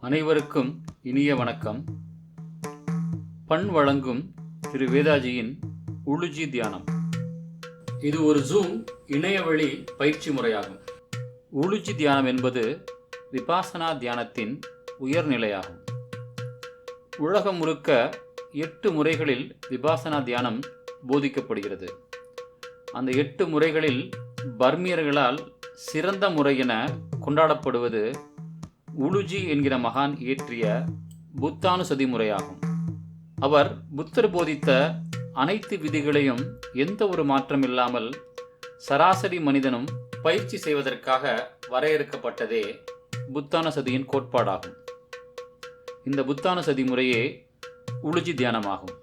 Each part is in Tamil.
அனைவருக்கும் இனிய வணக்கம். பண் வழங்கும் திரு வேதாஜியின் உளுஜி தியானம். இது ஒரு ஜூம் இணையவழி பயிற்சி முறையாகும். உளுஜி தியானம் என்பது விபாசனா தியானத்தின் உயர்நிலையாகும். உலகம் முழுக்க எட்டு முறைகளில் விபாசனா தியானம் போதிக்கப்படுகிறது. அந்த எட்டு முறைகளில் பர்மியர்களால் சிறந்த முறை என கொண்டாடப்படுவது உலுஜி என்கிற மகான் இயற்றிய புத்தானுசதி முறையாகும். அவர் புத்தர் போதித்த அனைத்து விதிகளையும் எந்த ஒரு மாற்றம் இல்லாமல் சராசரி மனிதனும் பயிற்சி செய்வதற்காக வரையறுக்கப்பட்டதே புத்தானசதியின் கோட்பாடாகும். இந்த புத்தானசதி முறையே உளுஜி தியானமாகும்.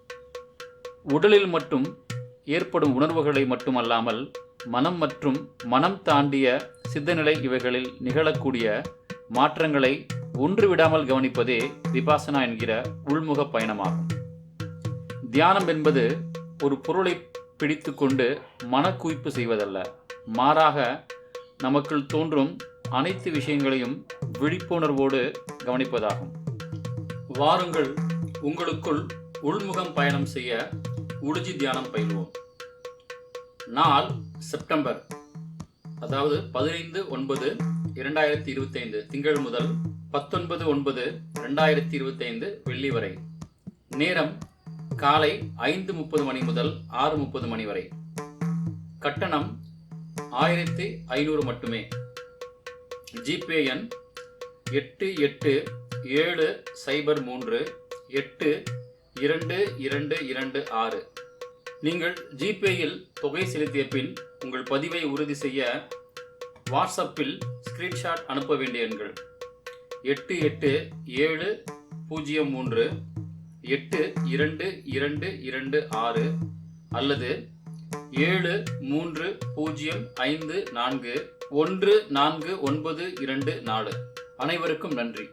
உடலில் மட்டும் ஏற்படும் உணர்வுகளை மட்டுமல்லாமல் மனம் மற்றும் மனம் தாண்டிய சித்தநிலை இவைகளில் நிகழக்கூடிய மாற்றங்களை ஒன்று விடாமல் கவனிப்பதே விபாசனா என்கிற உள்முக பயணமாகும். தியானம் என்பது ஒரு பொருளை பிடித்து கொண்டு மனக்குவிப்பு செய்வதல்ல. மாறாக நமக்குள் தோன்றும் அனைத்து விஷயங்களையும் விழிப்புணர்வோடு கவனிப்பதாகும். வாருங்கள் உங்களுக்குள் உள்முகம் பயணம் செய்ய உளுஜி தியானம் பயில்வோம். நாள் செப்டம்பர் அதாவது பதினைந்து ஒன்பது இரண்டாயிரத்தி இருபத்தைந்து திங்கள் முதல் பத்தொன்பது ஒன்பது ரெண்டாயிரத்தி இருபத்தைந்து வெள்ளி வரை. நேரம் காலை ஐந்து முப்பது மணி முதல் ஆறு முப்பது மணி வரை. கட்டணம் ஆயிரத்தி ஐநூறு மட்டுமே. ஜிபே எண் எட்டு எட்டு ஏழு சைபர் மூன்று எட்டு இரண்டு இரண்டு இரண்டு ஆறு. நீங்கள் ஜிபேயில் தொகை செலுத்திய பின் உங்கள் பதிவை உறுதி செய்ய வாட்ஸ்அப்பில் ஸ்கிரீன்ஷாட் அனுப்ப வேண்டிய எண்கள். எட்டு எட்டு ஏழு பூஜ்ஜியம் மூன்று எட்டு இரண்டு இரண்டு இரண்டு ஆறு அல்லது ஏழு மூன்று பூஜ்ஜியம் ஐந்து நான்கு ஒன்று நான்கு ஒன்பது இரண்டு நாலு. அனைவருக்கும் நன்றி.